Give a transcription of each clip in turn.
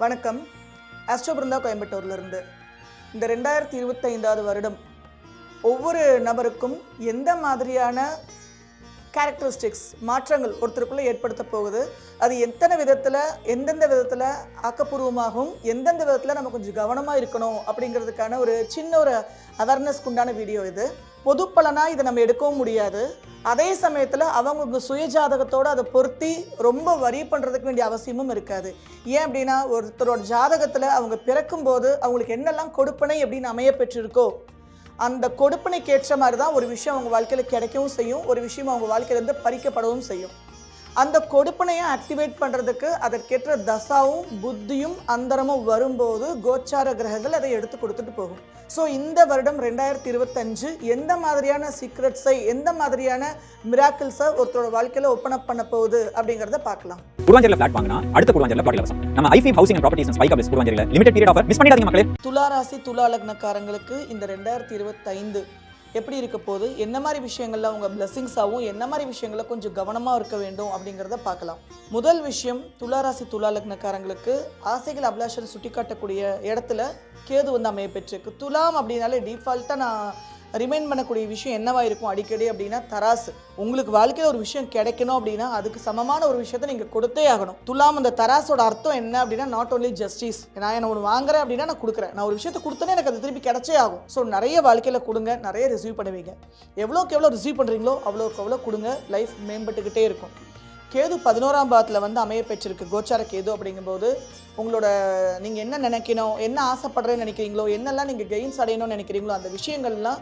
வணக்கம். அஸ்டோபிருந்தா கோயம்புத்தூர்லேருந்து. இந்த ரெண்டாயிரத்தி இருபத்தைந்தாவது வருடம் ஒவ்வொரு நபருக்கும் எந்த மாதிரியான கேரக்டரிஸ்டிக்ஸ் மாற்றங்கள் ஒருத்தருக்குள்ளே ஏற்படுத்த போகுது. அது எத்தனை விதத்தில் எந்தெந்த விதத்தில் ஆக்கப்பூர்வமாகவும் எந்தெந்த விதத்தில் நம்ம கொஞ்சம் கவனமாக இருக்கணும் அப்படிங்கிறதுக்கான ஒரு சின்ன ஒரு அவேர்னஸ்க்கு உண்டான வீடியோ இது. பொதுப்பலனாக இதை நம்ம எடுக்கவும் முடியாது. அதே சமயத்தில் அவங்க சுய ஜாதகத்தோடு அதை பொருத்தி ரொம்ப வரி பண்ணுறதுக்கு வேண்டிய அவசியமும் இருக்காது. ஏன் அப்படின்னா ஒருத்தரோட ஜாதகத்தில் அவங்க பிறக்கும்போது அவங்களுக்கு என்னெல்லாம் கொடுப்பனை அப்படின்னு அமைய பெற்றிருக்கோ அந்த கொடுப்பனைக்கு ஏற்ற மாதிரி தான் ஒரு விஷயம் அவங்க வாழ்க்கையில் கிடைக்கவும் செய்யும் ஒரு விஷயம் அவங்க வாழ்க்கையிலேருந்து பறிக்கப்படவும் செய்யும். அந்த கொடுப்பனையை ஆக்டிவேட் பண்ணுறதுக்கு அதற்கேற்ற தசாவும் புத்தியும் அந்தரமும் வரும்போது கோச்சார கிரகங்கள் அதை எடுத்து கொடுத்துட்டு போகும். ஸோ இந்த வருடம் ரெண்டாயிரத்தி இருபத்தஞ்சு எந்த மாதிரியான சீக்ரெட்ஸை எந்த மாதிரியான மிராக்கிள்ஸை ஒருத்தரோட வாழ்க்கையில் ஓப்பன் அப் பண்ண போகுது அப்படிங்கிறத பார்க்கலாம். குருவாஞ்சேரியில் ஃபிளாட் வாங்கினா அடுத்த குருவாஞ்சேரியில் பாடி இலவசம் நம்ம ஐஃபி housing and properties spike ups குருவாஞ்சேரியில் limited period offer miss பண்ணிடாதீங்க மக்களே. துலா ராசி துலா லக்னக்காரங்களுக்கு இந்த ரெண்டாயிரத்தி இருபத்தைந்து எப்படி இருக்க போகுது? என்ன மாதிரி விஷயங்கள்ல அவங்க பிளெஸிங்ஸாகவும் என்ன மாதிரி விஷயங்கள கொஞ்சம் கவனமாக இருக்க வேண்டும் அப்படிங்கிறத பார்க்கலாம். முதல் விஷயம் துலா ராசி துலா லக்னக்காரங்களுக்கு ஆசைகள் அபிலாஷன் சுட்டி காட்டக்கூடிய இடத்துல கேது வந்து அமைய பெற்றிருக்கு. துலாம் அப்படின்னாலே டிஃபால்ட்டாக நான் ரிமைண்ட் பண்ணக்கூடிய விஷயம் என்னவா இருக்கும் அடிக்கடி அப்படின்னா தராசு. உங்களுக்கு வாழ்க்கையில் ஒரு விஷயம் கிடைக்கணும் அப்படின்னா அதுக்கு சமமான ஒரு விஷயத்தை நீங்கள் கொடுத்தே ஆகணும். துலாம் அந்த தராசோட அர்த்தம் என்ன அப்படின்னா நாட் ஓன்லி ஜஸ்டிஸ் நான் என்ன ஒன்று வாங்குறேன் அப்படின்னா நான் கொடுக்குறேன். நான் ஒரு விஷயத்தை கொடுத்தனே எனக்கு அது திருப்பி கிடைச்சே ஆகும். ஸோ நிறைய வாழ்க்கையில் கொடுங்க நிறைய ரிசீவ் பண்ணுவீங்க. எவ்வளோக்கு எவ்வளோ ரிசீவ் பண்ணுறீங்களோ அவ்வளோக்கு அவ்வளோ கொடுங்க. லைஃப் மேம்பட்டுக்கிட்டே இருக்கும். கேது பதினோராம் பாவத்தில் வந்து அமைய பெற்றிருக்கு கோச்சார கேது அப்படிங்கும்போது உங்களோட நீங்கள் என்ன நினைக்கணும் என்ன ஆசைப்படுறேன்னு நினைக்கிறீங்களோ என்னெல்லாம் நீங்கள் கெயின்ஸ் அடையணும்னு நினைக்கிறீங்களோ அந்த விஷயங்கள்லாம்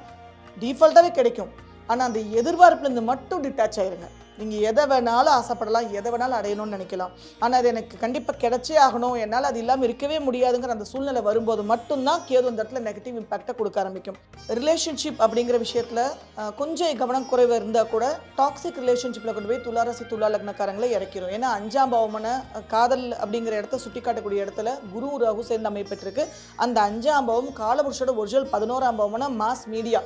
டிஃபால்ட்டாகவே கிடைக்கும். ஆனால் அந்த எதிர்பார்ப்புலேருந்து மட்டும் டிட்டாச் ஆயிருங்க. நீங்கள் எதை வேணாலும் ஆசைப்படலாம் எதை வேணாலும் அடையணும்னு நினைக்கலாம். ஆனால் அது எனக்கு கண்டிப்பாக கிடைச்சே ஆகணும். என்னால் அது இல்லாமல் இருக்கவே முடியாதுங்கிற அந்த சூழ்நிலை வரும்போது மட்டும்தான் கேது அந்த இடத்துல நெகட்டிவ் இம்பாக்டை கொடுக்க ஆரம்பிக்கும். ரிலேஷன்ஷிப் அப்படிங்கிற விஷயத்தில் கொஞ்சம் கவனம் குறைவு இருந்தால் கூட டாக்ஸிக் ரிலேஷன்ஷிப்பில் கொண்டு போய் துளாரசி துலா லக்னக்காரங்களை இறக்கிடும் ஏன்னா அஞ்சாம் பாவமான காதல் அப்படிங்கிற இடத்த சுட்டி காட்டக்கூடிய இடத்துல குரு ராகு சேர்ந்து அமைப்பட்டிருக்கு அந்த அஞ்சாம் பாவம் காலபுருஷோட ஒரிஜினல் பதினோராம் பாவமான mass media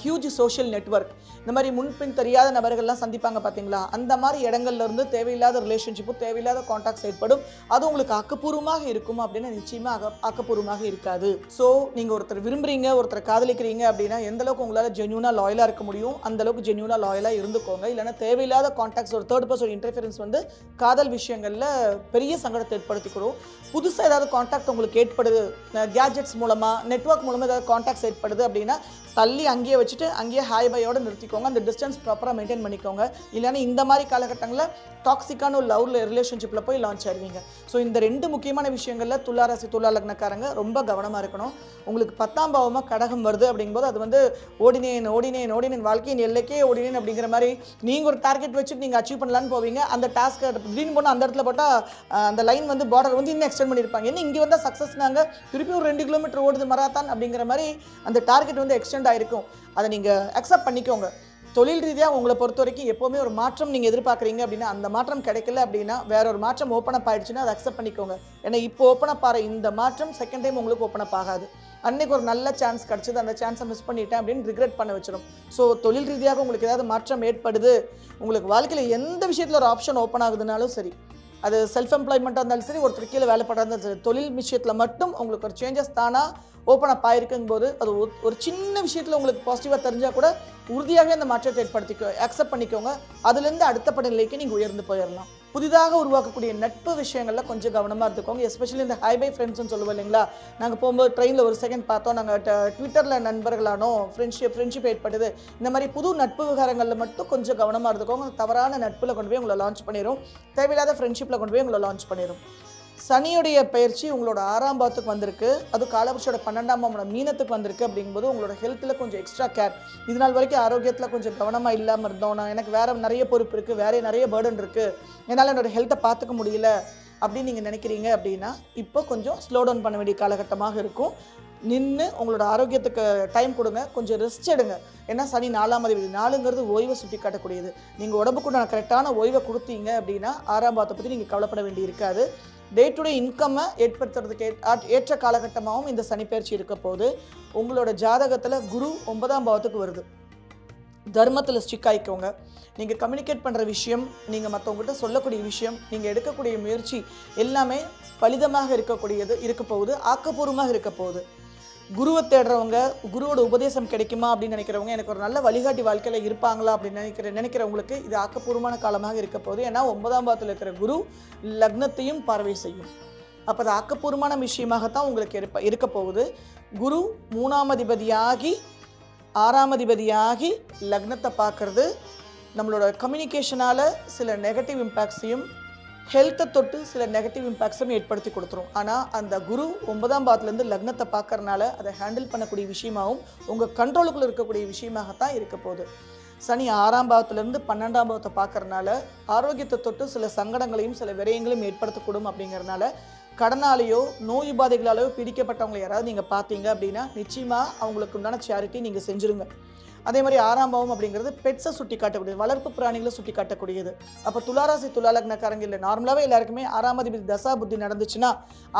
huge social network இந்த மாதிரி முன்பின் தெரியாத நபர்கள்லாம் சந்திப்பாங்க பார்த்தீங்களா அந்த மாதிரி இடங்கள்ல இருந்து தேவையில்லாத ரிலேஷன்ஷிப்பும் தேவையில்லாத காண்டாக்ட்ஸ் ஏற்படும் அது உங்களுக்கு ஆக்கப்பூர்வமாக இருக்கும் அப்படின்னு நிச்சயமாக ஆக்கப்பூர்வமாக இருக்காது. ஸோ நீங்கள் ஒருத்தர் விரும்புகிறீங்க ஒருத்தர் காதலிக்கிறீங்க அப்படின்னா எந்த அளவுக்கு உங்களால் ஜென்யூனாக லாயலாக இருக்க முடியும்? அந்த அளவுக்கு ஜென்யூனாக லாயலாக இருந்துக்கோங்க. இல்லைன்னா தேவையில்லாத காண்டாக்ட்ஸ் ஒரு தேர்ட் பர்சன் இன்டர்ஃபியரன்ஸ் வந்து காதல் விஷயங்களில் பெரிய சங்கடத்தை ஏற்படுத்திக்கிறோம் புதுசாக ஏதாவது காண்டாக்ட் உங்களுக்கு ஏற்படுது கேஜெட்ஸ் மூலமாக நெட்வொர்க் மூலமாக ஏதாவது காண்டாக்ட்ஸ் ஏற்படுது அப்படின்னா தள்ளி அங்கே அங்கேயே வச்சுட்டு அங்கேயே ஹாய் பையோடு நிறுத்திக்கோங்க. அந்த டிஸ்டன்ஸ் ப்ராப்பராக மெயின்டைன் பண்ணிக்கோங்க. இல்லைன்னா இந்த மாதிரி காலகட்டங்களில் டாக்ஸிக்கான ஒரு லவ்ல ரிலேஷன்ஷிப்பில் போய் லான்ச் ஆயிருவீங்க. ஸோ இந்த ரெண்டு முக்கியமான விஷயங்களில் துளாராசி துலா லக்னக்காரங்க ரொம்ப கவனமாக இருக்கணும். உங்களுக்கு பத்தாம் பாவமாக கடகம் வருது அப்படிங்கும்போது அது வந்து ஓடினேன் ஓடினேன் ஓடினேன் வாழ்க்கையின் எல்லைக்கே ஓடினேன் அப்படிங்கிற மாதிரி நீங்கள் ஒரு டார்கெட் வச்சுட்டு நீங்கள் அச்சீவ் பண்ணலான்னு போவீங்க. அந்த டாஸ்க்கை திடீர்னு போனால் அந்த இடத்துல போட்டால் அந்த லைன் வந்து பார்டர் வந்து இன்னும் எக்ஸ்டெண்ட் பண்ணியிருப்பாங்க. என்ன இங்கே வந்தால் சக்ஸஸ்னாங்க திருப்பி ஒரு ரெண்டு கிலோமீட்டர் ஓடுது மராத்தான் அப்படிங்கிற மாதிரி அந்த டார்கெட் வந்து எக்ஸ்டெண்ட் ஆயிருக்கும். அதை நீங்கள் அக்செப்ட் பண்ணிக்கோங்க. தொழில் ரீதியாக உங்களை பொறுத்த வரைக்கும் எப்போவுமே ஒரு மாற்றம் நீங்கள் எதிர்பார்க்குறீங்க அப்படின்னா அந்த மாற்றம் கிடைக்கல அப்படின்னா வேற ஒரு மாற்றம் ஓப்பன் அப் ஆயிடுச்சுன்னா அதை அக்செப்ட் பண்ணிக்கோங்க. ஏன்னா இப்போ ஓப்பன் அப் ஆகிற இந்த மாற்றம் செகண்ட் டைம் உங்களுக்கு ஓப்பன் அப் ஆகாது. அன்னைக்கு ஒரு நல்ல சான்ஸ் கிடச்சிது அந்த சான்ஸை மிஸ் பண்ணிட்டேன் அப்படின்னு ரிக்ரெட் பண்ண வச்சிடும் ஸோ தொழில் ரீதியாக உங்களுக்கு ஏதாவது மாற்றம் ஏற்படுது உங்களுக்கு வாழ்க்கையில் எந்த விஷயத்தில் ஒரு ஆப்ஷன் ஓப்பன் ஆகுதுனாலும் சரி அது செல்ஃப் எம்ப்ளாய்மெண்ட்டாக இருந்தாலும் சரி ஒருத்தர் கீழே வேலை பண்ணுறதா இருந்தாலும் சரி தொழில் விஷயத்தில் மட்டும் உங்களுக்கு ஒரு சேஞ்சஸ் தானாக ஓப்பன் அப் ஆயிருக்குங்கும் போது அது ஒரு- ஒரு சின்ன விஷயத்தில் உங்களுக்கு பாசிட்டிவாக தெரிஞ்சால் கூட உறுதியாகவே அந்த மாற்றத்தை ஏற்படுத்திக்கோ அக்செப்ட் பண்ணிக்கோங்க. அதுலேருந்து அடுத்த பட நிலைக்கு நீங்கள் உயர்ந்து போயிடலாம். புதிதாக உருவாக்கக்கூடிய நட்பு விஷயங்களில் கொஞ்சம் கவனமாக இருந்துக்கோங்க. எஸ்பெஷலி இந்த ஹை பை ஃப்ரெண்ட்ஸ்னு சொல்லுவோம் இல்லைங்களா? நாங்கள் போகும்போது ட்ரெயினில் ஒரு செகண்ட் பார்த்தோம். நாங்கள் ட்விட்டரில் நண்பர்களானோ ஃப்ரெண்ட்ஷிப் ஃப்ரெண்ட்ஷிப் ஏற்படுது இந்த மாதிரி புது நட்பு விவகாரங்களில் மட்டும் கொஞ்சம் கவனமாக இருந்துக்கோங்க. தவறான நட்பில் கொண்டு போய் உங்களை லான்ச் பண்ணிடும் தேவையில்லாத ஃப்ரெண்ட்ஷிப்பில் கொண்டு போய் உங்களை லான்ச் பண்ணிடும் சனியுடைய பயிற்சி உங்களோட ஆறாம் பாத்துக்கு வந்திருக்கு. அது காலபுருஷோட பன்னெண்டாம் பாவமோட மீனத்துக்கு வந்திருக்கு அப்படிங்கும்போது உங்களோட ஹெல்த்தில் கொஞ்சம் எக்ஸ்ட்ரா கேர் இது நாள் வரைக்கும் ஆரோக்கியத்தில் கொஞ்சம் கவனமாக இல்லாமல் இருந்தோம். நான் எனக்கு வேறு நிறைய பொறுப்பு இருக்குது வேறே நிறைய பேர்டன் இருக்குது என்னால் என்னோட ஹெல்த்தை பார்த்துக்க முடியல அப்படின்னு நீங்கள் நினைக்கிறீங்க அப்படின்னா இப்போ கொஞ்சம் ஸ்லோ டவுன் பண்ண வேண்டிய காலகட்டமாக இருக்கும். நின்று உங்களோட ஆரோக்கியத்துக்கு டைம் கொடுங்க. கொஞ்சம் ரெஸ்ட் எடுங்க. ஏன்னா சனி நாலாம் அதிபதி நாலுங்கிறது ஓய்வை சுட்டி காட்டக்கூடியது. நீங்கள் உடம்புக்குண்டான கரெக்டான ஓய்வை கொடுத்தீங்க அப்படின்னா ஆறாம் பாத்தை பற்றி நீங்கள் கவலைப்பட வேண்டி இருக்காது டே டு டே இன்கம்மை ஏற்படுத்துறதுக்கு ஏற்ற காலகட்டமாகவும் இந்த சனிப்பெயர்ச்சி இருக்க போது உங்களோட ஜாதகத்தில் குரு ஒன்பதாம் பாவத்துக்கு வருது. தர்மத்தில் ஸ்டிக் ஆயிக்கோங்க. நீங்கள் கம்யூனிகேட் பண்ணுற விஷயம் நீங்கள் மற்றவங்ககிட்ட சொல்லக்கூடிய விஷயம் நீங்கள் எடுக்கக்கூடிய முயற்சி எல்லாமே பலிதமாக இருக்கக்கூடியது இருக்க போகுது ஆக்கப்பூர்வமாக இருக்க போகுது. குருவை தேடுறவங்க குருவோட உபதேசம் கிடைக்குமா அப்படின்னு நினைக்கிறவங்க எனக்கு ஒரு நல்ல வழிகாட்டி வாழ்க்கையில் இருப்பாங்களா அப்படின்னு நினைக்கிற நினைக்கிறவங்களுக்கு இது ஆக்கப்பூர்வமான காலமாக இருக்க போகுது. ஏன்னா ஒன்பதாம் பாதத்தில் இருக்கிற குரு லக்னத்தையும் பார்வை செய்யும். அப்போ அது ஆக்கப்பூர்வமான விஷயமாகத்தான் உங்களுக்கு இருப்ப இருக்க போகுது. குரு மூணாம் அதிபதியாகி ஆறாம் அதிபதியாகி லக்னத்தை பார்க்குறது நம்மளோட கம்யூனிகேஷனால் சில நெகட்டிவ் இம்பேக்ட்ஸையும் ஹெல்த்தை தொட்டு சில நெகட்டிவ் இம்பேக்ட்ஸும் ஏற்படுத்தி கொடுத்துரும். ஆனால் அந்த குரு ஒன்பதாம் பாதத்துலேருந்து லக்னத்தை பார்க்கறனால அதை ஹேண்டில் பண்ணக்கூடிய விஷயமாகவும் உங்கள் கண்ட்ரோலுக்குள்ளே இருக்கக்கூடிய விஷயமாகத்தான் இருக்க போகுது. சனி ஆறாம் பாவத்திலேருந்து பன்னெண்டாம் பாவத்தை பார்க்கறனால ஆரோக்கியத்தை தொட்டு சில சங்கடங்களையும் சில விரயங்களையும் ஏற்படுத்தக்கூடும் அப்படிங்கறனால கடனாலேயோ நோய் உபாதைகளாலேயோ பிடிக்கப்பட்டவங்களை யாராவது நீங்கள் பார்த்தீங்க அப்படின்னா நிச்சயமாக அவங்களுக்கு உண்டான சேரிட்டி நீங்கள் செஞ்சுருங்க. அதே மாதிரி ஆறாம் பாவம் அப்படிங்கிறது பெட்ஸை சுட்டி காட்டக்கூடியது வளர்ப்பு பிராணிகளை சுட்டி காட்டக்கூடியது அப்போ துளாராசி துளாலக்னக்காரங்க இல்லை நார்மலாகவே எல்லாருக்குமே ஆறாம் அதிபதி தசா புத்தி நடந்துச்சுன்னா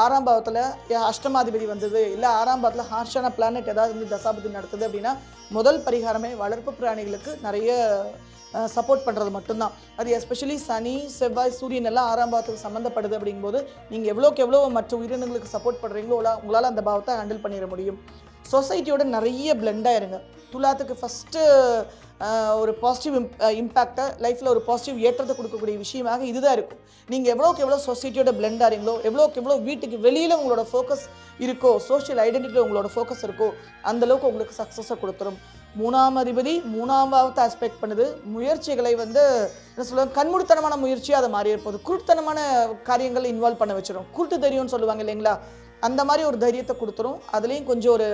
ஆறாம் பாவத்தில் அஷ்டமாதிபதி வந்தது இல்லை ஆறாம் பாவத்தில் ஹார்ஷான பிளானட் ஏதாவது வந்து தசா புத்தி நடத்துது அப்படின்னா முதல் பரிகாரமே வளர்ப்பு பிராணிகளுக்கு நிறைய சப்போர்ட் பண்ணுறது மட்டும்தான். அது எஸ்பெஷலி சனி செவ்வாய் சூரியன் எல்லாம் ஆறாம் பாவத்துக்கு சம்மந்தப்படுது அப்படிங்கும்போது நீங்கள் எவ்வளோக்கு எவ்வளோ மற்ற உயிரினங்களுக்கு சப்போர்ட் பண்ணுறீங்களோ உங்களால் அந்த பாவத்தை ஹேண்டில் பண்ணிட முடியும். சொசைட்டியோட நிறைய பிளெண்ட் ஆயிருங்க. துலாத்துக்கு ஃபஸ்ட்டு ஒரு பாசிட்டிவ் இம்பேக்டை லைஃப்பில் ஒரு பாசிட்டிவ் ஏற்றத்தை கொடுக்கக்கூடிய விஷயமாக இதுதான் இருக்கும். நீங்கள் எவ்வளோக்கு எவ்வளோ சொசைட்டியோட பிளெண்ட் ஆகிறீங்களோ எவ்வளோக்கு எவ்வளோ வீட்டுக்கு வெளியில் உங்களோட ஃபோக்கஸ் இருக்கோ சோஷியல் ஐடென்டிட்டியில் உங்களோட ஃபோக்கஸ் இருக்கோ அந்த அளவுக்கு உங்களுக்கு சக்ஸஸை கொடுத்துரும். மூணாம் அதிபதி மூணாவது ஆஸ்பெக்ட் பண்ணுது. முயற்சிகளை வந்து என்ன சொல்லுவாங்க கண்முடித்தனமான முயற்சியாக அதை மாறி இருப்போது குருட்டுத்தனமான காரியங்களை இன்வால்வ் பண்ண வச்சிடும் குருட்டு தெரியும்னு சொல்லுவாங்க இல்லைங்களா? அந்த மாதிரி ஒரு தைரியத்தை கொடுத்துரும். அதுலேயும் கொஞ்சம் ஒரு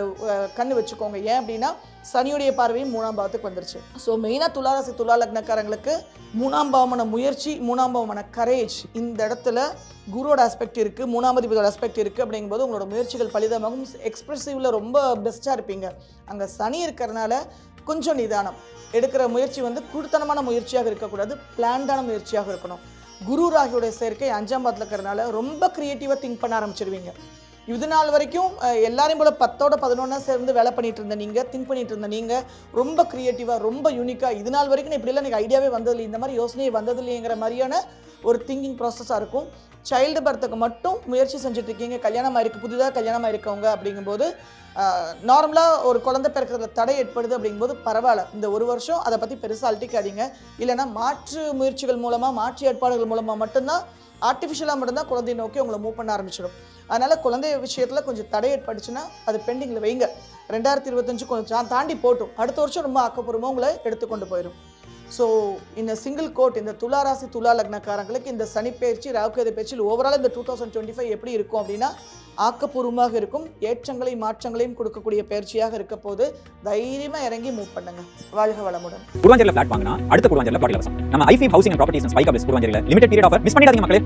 கண்ணு வச்சுக்கோங்க. ஏன் அப்படின்னா சனியுடைய பார்வையும் மூணாம் பாவத்துக்கு வந்துருச்சு. ஸோ மெயினாக துளாராசி துலா லக்னக்காரங்களுக்கு மூணாம் பாவமான முயற்சி மூணாம் பாவமான கரேஜ் இந்த இடத்துல குருவோட ஆஸ்பெக்ட் இருக்குது மூணாம் அதிபதியோட ஆஸ்பெக்ட் இருக்குது அப்படிங்கும்போது உங்களோட முயற்சிகள் பலிதமாகும். எக்ஸ்பிரசிவில் ரொம்ப பெஸ்ட்டாக இருப்பீங்க. அங்கே சனி இருக்கிறனால கொஞ்சம் நிதானம். எடுக்கிற முயற்சி வந்து குடுத்தனமான முயற்சியாக இருக்கக்கூடாது பிளான்டான முயற்சியாக இருக்கணும். குரு ராகியோட சேர்க்கை அஞ்சாம் பாதத்தில் இருக்கிறனால ரொம்ப க்ரியேட்டிவாக திங்க் பண்ண ஆரம்பிச்சிருவீங்க. இது நாள் வரைக்கும் எல்லாரையும் போல் பத்தோட பதினொன்றா சேர்ந்து வேலை பண்ணிட்டு இருந்த நீங்கள் திங்க் பண்ணிட்டு இருந்த நீங்கள் ரொம்ப க்ரியேட்டிவாக ரொம்ப யூனிக்காக இது நாள் வரைக்கும் நான் இப்படிலாம் எனக்கு ஐடியாவே வந்ததில்லை இந்த மாதிரி யோசனையே வந்ததில்லைங்கிற மாதிரியான ஒரு திங்கிங் ப்ராசஸாக இருக்கும். சைல்டு பர்த்துக்கு மட்டும் முயற்சி செஞ்சுட்ருக்கீங்க கல்யாணம் ஆயிருக்கு புதிதாக கல்யாணம் ஆயிருக்கவங்க அப்படிங்கும்போது நார்மலாக ஒரு குழந்தை பிறக்கிறதுல தடை ஏற்படுது அப்படிங்கும்போது பரவாயில்ல. இந்த ஒரு வருஷம் அதை பற்றி பெருசாக அழட்டிக்காதீங்க இல்லைன்னா மாற்று முயற்சிகள் மூலமாக மாற்று ஏற்பாடுகள் மூலமாக மட்டும்தான் ஆர்டிஃபிஷியலாக மட்டும்தான் குழந்தையை நோக்கி உங்களை மூவ் பண்ண ஆரம்பிச்சிடும். அதனால் குழந்தை விஷயத்தில் கொஞ்சம் தடை ஏற்பட்டுச்சுன்னா அது பெண்டிங்கில் வைங்க. ரெண்டாயிரத்தி இருபத்தஞ்சு கொஞ்சம் தாண்டி போட்டும். அடுத்த வருஷம் ரொம்ப ஆக்கப்பூர்வமாக உங்களை எடுத்துக்கொண்டு போயிடும் ஸோ இந்த சிங்கிள் கோட் இந்த துளாராசி துலா லக்னக்காரங்களுக்கு இந்த சனி ராகுகேது பயிற்சியில் ஓவரால் இந்த டூ தௌசண்ட் டுவெண்ட்டி ஃபைவ் எப்படி இருக்கும் அப்படின்னா ஆக்கப்பூர்வமாக இருக்கும். ஏற்றங்களையும் மாற்றங்களையும் கொடுக்கக்கூடிய பயிற்சியாக இருக்க போது தைரியமாக இறங்கி மூவ் பண்ணுங்க. வாழ்க வளமுடன். குருவாஞ்சேரியில் ஃபிளாட் வாங்கினா அடுத்த குருவாஞ்சேரியில் பாட்டி நம்ம ஐஃபி housing and properties spike ups குருவாஞ்சேரியில் limited period offer miss பண்ணிடாதீங்க மக்களே.